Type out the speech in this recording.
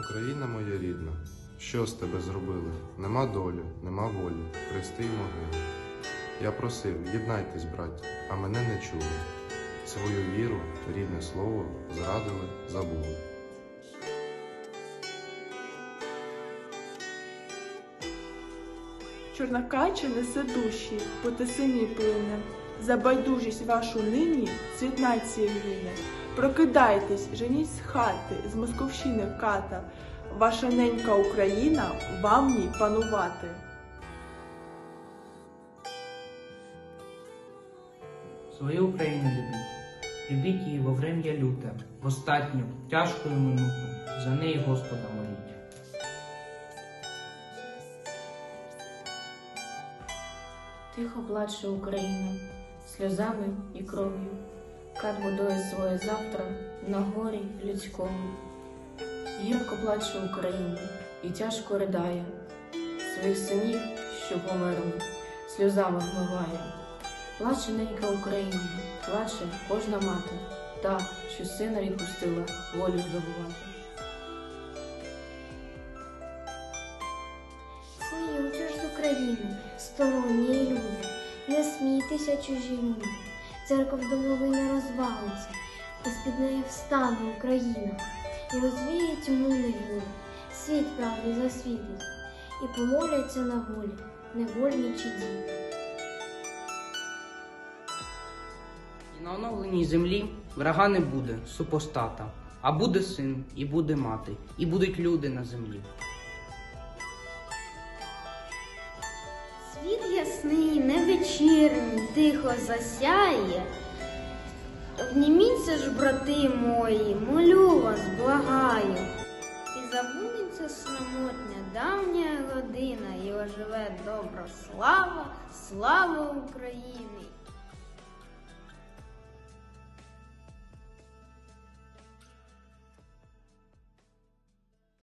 Україна моя рідна, що з тебе зробили? Нема долі, нема волі, хрести й могили. Я просив, єднайтесь, браття, а мене не чули. Свою віру, рідне слово зрадили, забули. Чорнокача несе душі, по тисині плине. За байдужість вашу нині світ нації. Прокидайтесь, женіть з хати, з московщини ката. Ваша ненька Україна, вам ній панувати. Свою Україну любіть, любіть її во врем'я люте, в остатню тяжкою минуту, за неї Господа моліть. Тихо плаче Україна сльозами і кров'ю, кат будує своє завтра на горі людському. Гірко плаче Україна і тяжко ридає своїх синів, що померли, сльозами вмиває. Плаче ненька Україна, плаче кожна мати, та, що сина відпустила волю здобувати. Ж з України, сторонні люди, не смійтеся чужі люди. Церков домовина розвалиться, і з-під неї встане Україна, і розвіє тьму неволі, світ правди засвітить, і помоляться на волі невольничі діти. І на оновленій землі врага не буде, супостата, а буде син, і буде мати, і будуть люди на землі. Світ ясний, невечірній, тихо засяє. Обніміться ж, брати мої, молю вас, благаю. І забудеться самотня давня година, і оживе добра слава, слава України.